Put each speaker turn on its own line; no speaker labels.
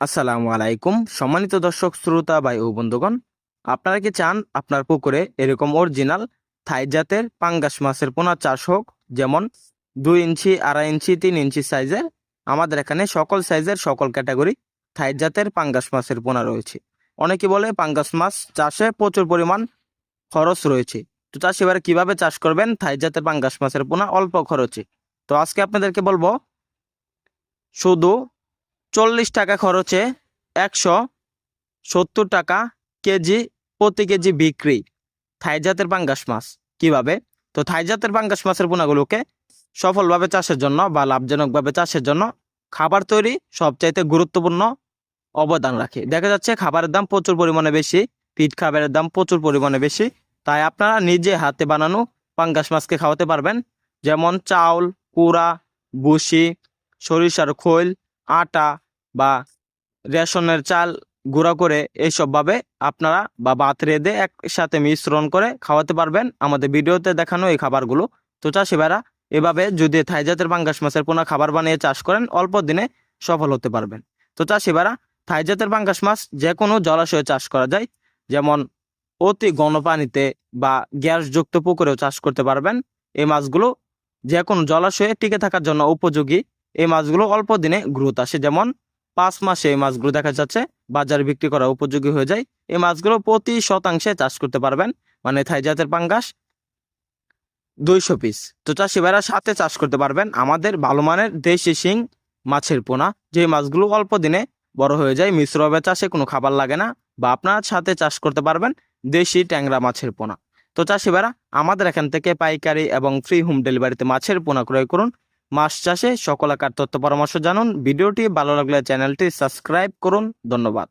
আসসালামু আলাইকুম, সম্মানিত দর্শক, শ্রোতা ভাই ও বন্ধুগণ। আপনারা কি চান আপনার পুকুরে এরকম অরিজিনাল থাই জাতের পাঙ্গাস মাছের পোনা চাষ হোক? যেমন দুই ইঞ্চি, আড়াই ইঞ্চি, তিন ইঞ্চি সাইজের। আমাদের এখানে সকল সাইজের, সকল ক্যাটাগরি থাই জাতের পাঙ্গাস মাছের পোনা রয়েছে। অনেকে বলে পাঙ্গাস মাছ চাষে প্রচুর পরিমাণ খরচ রয়েছে। তো চাষ এবারে কীভাবে চাষ করবেন থাই জাতের পাঙ্গাস মাছের পোনা অল্প খরচে? তো আজকে আপনাদেরকে বলব, শুধু চল্লিশ টাকা খরচে একশো সত্তর টাকা কেজি প্রতি কেজি বিক্রি। থাইজাতের পাঙ্গাস মাছ। কীভাবে? তো থাইজাতের পাঙ্গাস মাছের পোনাগুলোকে সফলভাবে চাষের জন্য বা লাভজনকভাবে চাষের জন্য খাবার তৈরি সবচাইতে গুরুত্বপূর্ণ অবদান রাখে। দেখা যাচ্ছে খাবারের দাম প্রচুর পরিমাণে বেশি ফিট খাবারের দাম প্রচুর পরিমাণে বেশি। তাই আপনারা নিজে হাতে বানানো পাঙ্গাস মাছকে খাওয়াতে পারবেন। যেমন চাউল, কুড়া বুসি সরিষার খৈল, আটা বা রেশনের চাল গুঁড়া করে এইসবভাবে আপনারা বা ভাত রেঁধে একসাথে মিশ্রণ করে খাওয়াতে পারবেন আমাদের ভিডিওতে দেখানো এই খাবারগুলো। তো চাষিভাইরা এভাবে যদি থাই জাতের পাঙ্গাস মাছের পোনা খাবার বানিয়ে চাষ করেন, অল্প দিনে সফল হতে পারবেন। তো চাষিভাইরা থাই জাতের পাঙ্গাস মাছ যে কোনো জলাশয়ে চাষ করা যায়। যেমন অতি ঘন পানিতে বা গ্যাসযুক্ত পুকুরেও চাষ করতে পারবেন। এই মাছগুলো যে কোনো জলাশয়ে টিকে থাকার জন্য উপযোগী। এই মাছগুলো অল্প দিনে গ্রোথ আসে। যেমন পাঁচ মাসে এই মাছগুলো দেখা যাচ্ছে বাজারে বিক্রি করা উপযোগী হয়ে যায়। এই মাছগুলো প্রতি শতাংশে চাষ করতে পারবেন মানে থাই জাতের পাঙ্গাস দুইশো পিস। তো চাষি ভাইরা সাথে চাষ করতে পারবেন আমাদের ভালো মানের দেশি শিং মাছের পোনা। যে মাছগুলো অল্প দিনে বড় হয়ে যায় মিশ্রভাবে চাষে কোনো খাবার লাগে না বা আপনার সাথে চাষ করতে পারবেন দেশি ট্যাংরা মাছের পোনা। তো চাষি ভাইরা আমাদের এখান থেকে পাইকারি এবং ফ্রি হোম ডেলিভারিতে মাছের পোনা ক্রয় করুন। মাছ চাষে সকল আকার তথ্য পরামর্শ জানুন। ভিডিওটি ভালো লাগলে চ্যানেলটি সাবস্ক্রাইব করুন। ধন্যবাদ।